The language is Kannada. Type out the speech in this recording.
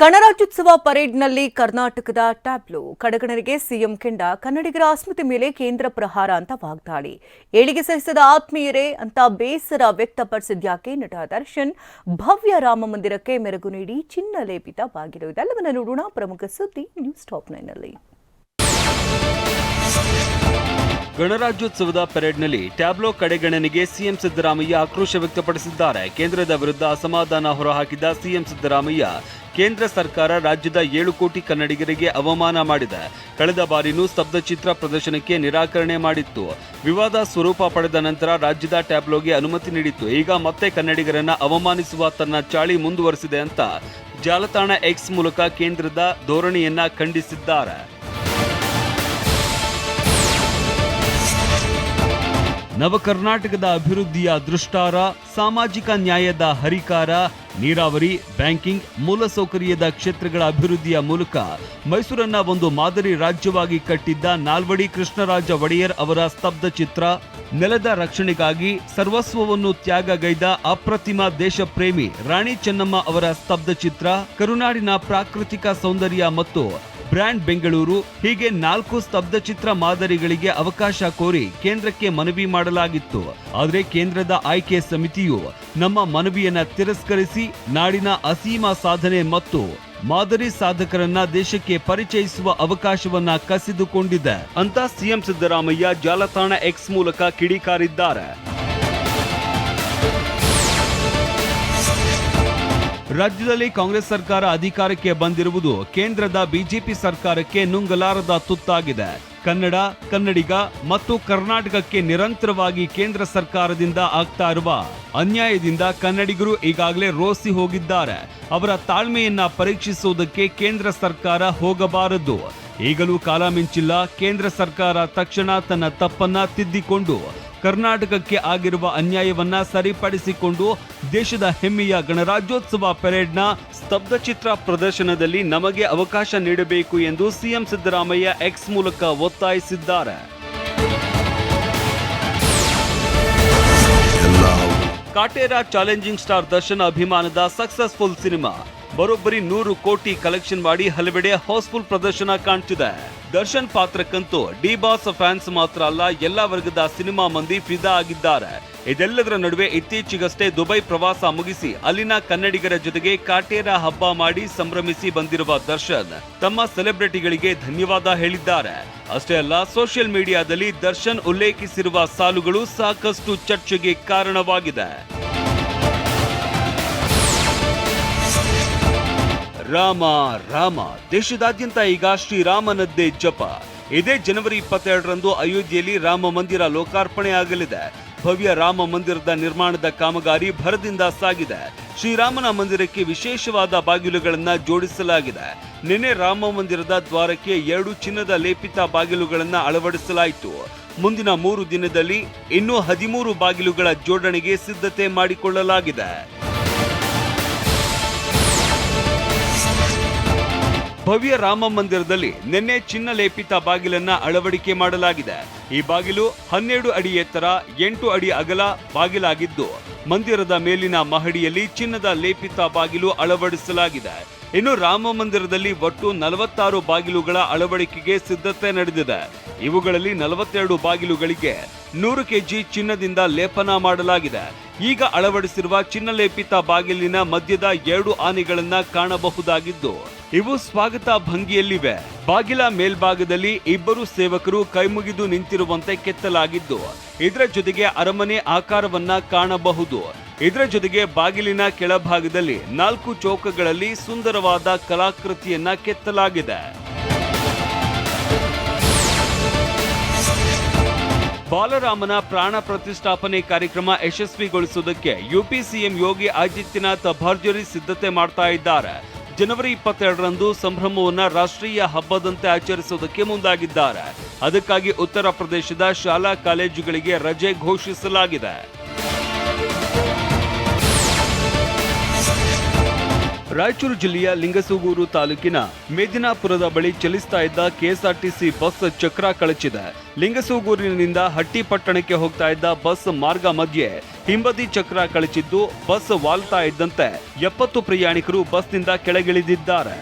ಗಣರಾಜ್ಯೋತ್ಸವ ಪರೇಡ್ನಲ್ಲಿ ಕರ್ನಾಟಕದ ಟ್ಯಾಬ್ಲೋ. ಕಡಗಣರಿಗೆ ಸಿಎಂ ಕೆಂಡ, ಕನ್ನಡಿಗರ ಅಸ್ಮಿತೆ ಮೇಲೆ ಕೇಂದ್ರ ಪ್ರಹಾರ ಅಂತ ವಾಗ್ದಾಳಿ. ಏಳಿಗೆ ಸಹಿಸದ ಆತ್ಮೀಯರೇ ಅಂತ ಬೇಸರ ವ್ಯಕ್ತಪಡಿಸಿದ್ಯಾಕೆ ನಟ ದರ್ಶನ್, ಭವ್ಯ ರಾಮ ಮಂದಿರಕ್ಕೆ ಮೆರಗು ನೀಡಿ ಚಿನ್ನ ಲೇಪಿತ ನೋಡೋಣ. ಪ್ರಮುಖ ಸುದ್ದಿ ನ್ಯೂಸ್ ಟಾಪ್ ನೈನ್ನಲ್ಲಿ ಗಣರಾಜ್ಯೋತ್ಸವದ ಪೆರೇಡ್ನಲ್ಲಿ ಟ್ಯಾಬ್ಲೋ ಕಡೆಗಣನೆಗೆ ಸಿಎಂ ಸಿದ್ದರಾಮಯ್ಯ ಆಕ್ರೋಶ ವ್ಯಕ್ತಪಡಿಸಿದ್ದಾರೆ. ಕೇಂದ್ರದ ವಿರುದ್ಧ ಅಸಮಾಧಾನ ಹೊರಹಾಕಿದ ಸಿಎಂ ಸಿದ್ದರಾಮಯ್ಯ ಕೇಂದ್ರ ಸರ್ಕಾರ ರಾಜ್ಯದ ಏಳು ಕೋಟಿ ಕನ್ನಡಿಗರಿಗೆ ಅವಮಾನ ಮಾಡಿದೆ. ಕಳೆದ ಬಾರಿನೂ ಸ್ತಬ್ಧಚಿತ್ರ ಪ್ರದರ್ಶನಕ್ಕೆ ನಿರಾಕರಣೆ ಮಾಡಿತ್ತು. ವಿವಾದ ಸ್ವರೂಪ ಪಡೆದ ನಂತರ ರಾಜ್ಯದ ಟ್ಯಾಬ್ಲೋಗೆ ಅನುಮತಿ ನೀಡಿತ್ತು. ಈಗ ಮತ್ತೆ ಕನ್ನಡಿಗರನ್ನ ಅವಮಾನಿಸುವ ತನ್ನ ಚಾಳಿ ಮುಂದುವರೆಸಿದೆ ಅಂತ ಜಾಲತಾಣ ಎಕ್ಸ್ ಮೂಲಕ ಕೇಂದ್ರದ ಧೋರಣೆಯನ್ನ ಖಂಡಿಸಿದ್ದಾರೆ. ನವಕರ್ನಾಟಕದ ಅಭಿವೃದ್ಧಿಯ ದೃಷ್ಟಾರ, ಸಾಮಾಜಿಕ ನ್ಯಾಯದ ಹರಿಕಾರ, ನೀರಾವರಿ, ಬ್ಯಾಂಕಿಂಗ್, ಮೂಲಸೌಕರ್ಯದ ಕ್ಷೇತ್ರಗಳ ಅಭಿವೃದ್ಧಿಯ ಮೂಲಕ ಮೈಸೂರನ್ನ ಒಂದು ಮಾದರಿ ರಾಜ್ಯವಾಗಿ ಕಟ್ಟಿದ್ದ ನಾಲ್ವಡಿ ಕೃಷ್ಣರಾಜ ಒಡೆಯರ್ ಅವರ ಸ್ತಬ್ಧ ಚಿತ್ರ, ನೆಲದ ರಕ್ಷಣೆಗಾಗಿ ಸರ್ವಸ್ವವನ್ನು ತ್ಯಾಗಗೈದ ಅಪ್ರತಿಮ ದೇಶಪ್ರೇಮಿ ರಾಣಿ ಚೆನ್ನಮ್ಮ ಅವರ ಸ್ತಬ್ಧ ಚಿತ್ರ, ಕರುನಾಡಿನ ಪ್ರಾಕೃತಿಕ ಸೌಂದರ್ಯ ಮತ್ತು ಬ್ರ್ಯಾಂಡ್ ಬೆಂಗಳೂರು, ಹೀಗೆ ನಾಲ್ಕು ಸ್ತಬ್ಧಚಿತ್ರ ಮಾದರಿಗಳಿಗೆ ಅವಕಾಶ ಕೋರಿ ಕೇಂದ್ರಕ್ಕೆ ಮನವಿ ಮಾಡಲಾಗಿತ್ತು. ಆದರೆ ಕೇಂದ್ರದ ಆಯ್ಕೆ ಸಮಿತಿಯು ನಮ್ಮ ಮನವಿಯನ್ನ ತಿರಸ್ಕರಿಸಿ ನಾಡಿನ ಅಸೀಮ ಸಾಧನೆ ಮತ್ತು ಮಾದರಿ ಸಾಧಕರನ್ನ ದೇಶಕ್ಕೆ ಪರಿಚಯಿಸುವ ಅವಕಾಶವನ್ನ ಕಸಿದುಕೊಂಡಿದೆ, ಅಂತ ಸಿಎಂ ಸಿದ್ದರಾಮಯ್ಯ ಜಾಲತಾಣ ಎಕ್ಸ್ ಮೂಲಕ ಕಿಡಿಕಾರಿದ್ದಾರೆ. ರಾಜ್ಯದಲ್ಲಿ ಕಾಂಗ್ರೆಸ್ ಸರ್ಕಾರ ಅಧಿಕಾರಕ್ಕೆ ಬಂದಿರುವುದು ಕೇಂದ್ರದ ಬಿಜೆಪಿ ಸರ್ಕಾರಕ್ಕೆ ನುಂಗಲಾರದ ತುತ್ತಾಗಿದೆ. ಕನ್ನಡ, ಕನ್ನಡಿಗ ಮತ್ತು ಕರ್ನಾಟಕಕ್ಕೆ ನಿರಂತರವಾಗಿ ಕೇಂದ್ರ ಸರ್ಕಾರದಿಂದ ಆಗ್ತಾ ಇರುವ ಅನ್ಯಾಯದಿಂದ ಕನ್ನಡಿಗರು ಈಗಾಗಲೇ ರೋಸಿ ಹೋಗಿದ್ದಾರೆ. ಅವರ ತಾಳ್ಮೆಯನ್ನ ಪರೀಕ್ಷಿಸುವುದಕ್ಕೆ ಕೇಂದ್ರ ಸರ್ಕಾರ ಹೋಗಬಾರದು. ಈಗಲೂ ಕಾಲ ಮಿಂಚಿಲ್ಲ ಕೇಂದ್ರ ಸರ್ಕಾರ ತಕ್ಷಣ ತನ್ನ ತಪ್ಪನ್ನ ತಿದ್ದಿಕೊಂಡು ಕರ್ನಾಟಕಕ್ಕೆ ಆಗಿರುವ ಅನ್ಯಾಯವನ್ನ ಸರಿಪಡಿಸಿಕೊಂಡು ದೇಶದ ಹೆಮ್ಮೆಯ ಗಣರಾಜ್ಯೋತ್ಸವ ಪೆರೇಡ್ನ ಸ್ತಬ್ಧಚಿತ್ರ ಪ್ರದರ್ಶನದಲ್ಲಿ ನಮಗೆ ಅವಕಾಶ ನೀಡಬೇಕು ಎಂದು ಸಿಎಂ ಸಿದ್ದರಾಮಯ್ಯ ಎಕ್ಸ್ ಮೂಲಕ ಒತ್ತಾಯಿಸಿದ್ದಾರೆ. ಕಾಟೇರ ಚಾಲೆಂಜಿಂಗ್ ಸ್ಟಾರ್ ದರ್ಶನ್ ಅಭಿಮಾನದ ಸಕ್ಸಸ್ಫುಲ್ ಸಿನಿಮಾ. ಬರೋಬ್ಬರಿ ನೂರು ಕೋಟಿ ಕಲೆಕ್ಷನ್ ಮಾಡಿ ಹಲವೆಡೆ ಹೌಸ್ಫುಲ್ ಪ್ರದರ್ಶನ ಕಾಣ್ತಿದೆ. ದರ್ಶನ್ ಪಾತ್ರಕ್ಕಂತೂ ಡಿ ಬಾಸ್ ಫ್ಯಾನ್ಸ್ ಮಾತ್ರ ಅಲ್ಲ, ಎಲ್ಲಾ ವರ್ಗದ ಸಿನಿಮಾ ಮಂದಿ ಫಿದಾ ಆಗಿದ್ದಾರೆ. ಇದೆಲ್ಲದರ ನಡುವೆ ಇತ್ತೀಚೆಗಷ್ಟೇ ದುಬೈ ಪ್ರವಾಸ ಮುಗಿಸಿ ಅಲ್ಲಿನ ಕನ್ನಡಿಗರ ಜೊತೆಗೆ ಕಾಟೇರ ಹಬ್ಬ ಮಾಡಿ ಸಂಭ್ರಮಿಸಿ ಬಂದಿರುವ ದರ್ಶನ್ ತಮ್ಮ ಸೆಲೆಬ್ರಿಟಿಗಳಿಗೆ ಧನ್ಯವಾದ ಹೇಳಿದ್ದಾರೆ. ಅಷ್ಟೇ ಅಲ್ಲ ಸೋಷಿಯಲ್ ಮೀಡಿಯಾದಲ್ಲಿ ದರ್ಶನ್ ಉಲ್ಲೇಖಿಸಿರುವ ಸಾಲುಗಳು ಸಾಕಷ್ಟು ಚರ್ಚೆಗೆ ಕಾರಣವಾಗಿದೆ. ರಾಮ ರಾಮ, ದೇಶದಾದ್ಯಂತ ಈಗ ಶ್ರೀರಾಮನದ್ದೇ ಜಪ. ಇದೇ ಜನವರಿ ಇಪ್ಪತ್ತೆರಡರಂದು ಅಯೋಧ್ಯೆಯಲ್ಲಿ ರಾಮ ಮಂದಿರ ಲೋಕಾರ್ಪಣೆ ಆಗಲಿದೆ ಭವ್ಯ ರಾಮ ಮಂದಿರದ ನಿರ್ಮಾಣದ ಕಾಮಗಾರಿ ಭರದಿಂದ ಸಾಗಿದೆ. ಶ್ರೀರಾಮನ ಮಂದಿರಕ್ಕೆ ವಿಶೇಷವಾದ ಬಾಗಿಲುಗಳನ್ನ ಜೋಡಿಸಲಾಗಿದೆ. ನಿನ್ನೆ ರಾಮ ಮಂದಿರದ ದ್ವಾರಕ್ಕೆ ಎರಡು ಚಿನ್ನದ ಲೇಪಿತ ಬಾಗಿಲುಗಳನ್ನ ಅಳವಡಿಸಲಾಯಿತು. ಮುಂದಿನ ಮೂರು ದಿನದಲ್ಲಿ ಇನ್ನೂ ಹದಿಮೂರು ಬಾಗಿಲುಗಳ ಜೋಡಣೆಗೆ ಸಿದ್ಧತೆ ಮಾಡಿಕೊಳ್ಳಲಾಗಿದೆ. ಭವ್ಯ ರಾಮ ಮಂದಿರದಲ್ಲಿ ನಿನ್ನೆ ಚಿನ್ನ ಲೇಪಿತ ಬಾಗಿಲನ್ನ ಅಳವಡಿಕೆ ಮಾಡಲಾಗಿದೆ. ಈ ಬಾಗಿಲು ಹನ್ನೆರಡು ಅಡಿ ಎತ್ತರ, ಎಂಟು ಅಡಿ ಅಗಲ ಬಾಗಿಲಾಗಿದ್ದು, ಮಂದಿರದ ಮೇಲಿನ ಮಹಡಿಯಲ್ಲಿ ಚಿನ್ನದ ಲೇಪಿತ ಬಾಗಿಲು ಅಳವಡಿಸಲಾಗಿದೆ. ಇನ್ನು ರಾಮ ಮಂದಿರದಲ್ಲಿ ಒಟ್ಟು ನಲವತ್ತಾರು ಬಾಗಿಲುಗಳ ಅಳವಡಿಕೆಗೆ ಸಿದ್ಧತೆ ನಡೆದಿದೆ. ಇವುಗಳಲ್ಲಿ ನಲವತ್ತೆರಡು ಬಾಗಿಲುಗಳಿಗೆ ನೂರು ಕೆಜಿ ಚಿನ್ನದಿಂದ ಲೇಪನ ಮಾಡಲಾಗಿದೆ. ಈಗ ಅಳವಡಿಸಿರುವ ಚಿನ್ನಲೇಪಿತ ಬಾಗಿಲಿನ ಮಧ್ಯದ ಎರಡು ಆನೆಗಳನ್ನು ಕಾಣಬಹುದಾಗಿದ್ದು ಇವು ಸ್ವಾಗತ ಭಂಗಿಯಲ್ಲಿವೆ. ಬಾಗಿಲ ಮೇಲ್ಭಾಗದಲ್ಲಿ ಇಬ್ಬರು ಸೇವಕರು ಕೈಮುಗಿದು ನಿಂತಿರುವಂತೆ ಕೆತ್ತಲಾಗಿದ್ದು, ಇದರ ಜೊತೆಗೆ ಅರಮನೆ ಆಕಾರವನ್ನ ಕಾಣಬಹುದು. ಇದರ ಜೊತೆಗೆ ಬಾಗಿಲಿನ ಕೆಳಭಾಗದಲ್ಲಿ ನಾಲ್ಕು ಚೌಕಗಳಲ್ಲಿ ಸುಂದರವಾದ ಕಲಾಕೃತಿಯನ್ನ ಕೆತ್ತಲಾಗಿದೆ. ಬಾಲರಾಮನ ಪ್ರಾಣ ಪ್ರತಿಷ್ಠಾಪನೆ ಕಾರ್ಯಕ್ರಮ ಯಶಸ್ವಿಗೊಳಿಸುವುದಕ್ಕೆ ಯುಪಿ ಸಿಎಂ ಯೋಗಿ ಆದಿತ್ಯನಾಥ್ ಭರ್ಜರಿ ಸಿದ್ಧತೆ ಮಾಡ್ತಾ ಇದ್ದಾರೆ. ಜನವರಿ ಇಪ್ಪತ್ತೆರಡರಂದು ಸಂಭ್ರಮವನ್ನ ರಾಷ್ಟ್ರೀಯ ಹಬ್ಬದಂತೆ ಆಚರಿಸುವುದಕ್ಕೆ ಮುಂದಾಗಿದ್ದಾರೆ. ಅದಕ್ಕಾಗಿ ಉತ್ತರ ಪ್ರದೇಶದ ಶಾಲಾ ಕಾಲೇಜುಗಳಿಗೆ ರಜೆ ಘೋಷಿಸಲಾಗಿದೆ. ರಾಯಚೂರು ಜಿಲ್ಲೆಯ ಲಿಂಗಸೂಗೂರು ತಾಲೂಕಿನ ಮೇದಿನಾಪುರದ ಬಳಿ ಚಲಿಸ್ತಾ ಇದ್ದ ಕೆಎಸ್ಆರ್ಟಿಸಿ ಬಸ್ ಚಕ್ರ ಕಳಚಿದೆ. ಲಿಂಗಸೂಗೂರಿನಿಂದ ಹಟ್ಟಿಪಟ್ಟಣಕ್ಕೆ ಹೋಗ್ತಾ ಇದ್ದ ಬಸ್ ಮಾರ್ಗ ಮಧ್ಯೆ ಹಿಂಬದಿ ಚಕ್ರ ಕಳಚಿದ್ದು ಬಸ್ ವಾಲ್ತಾ ಇದ್ದಂತೆ ಎಪ್ಪತ್ತು ಪ್ರಯಾಣಿಕರು ಬಸ್ನಿಂದ ಕೆಳಗಿಳಿದಿದ್ದಾರೆ.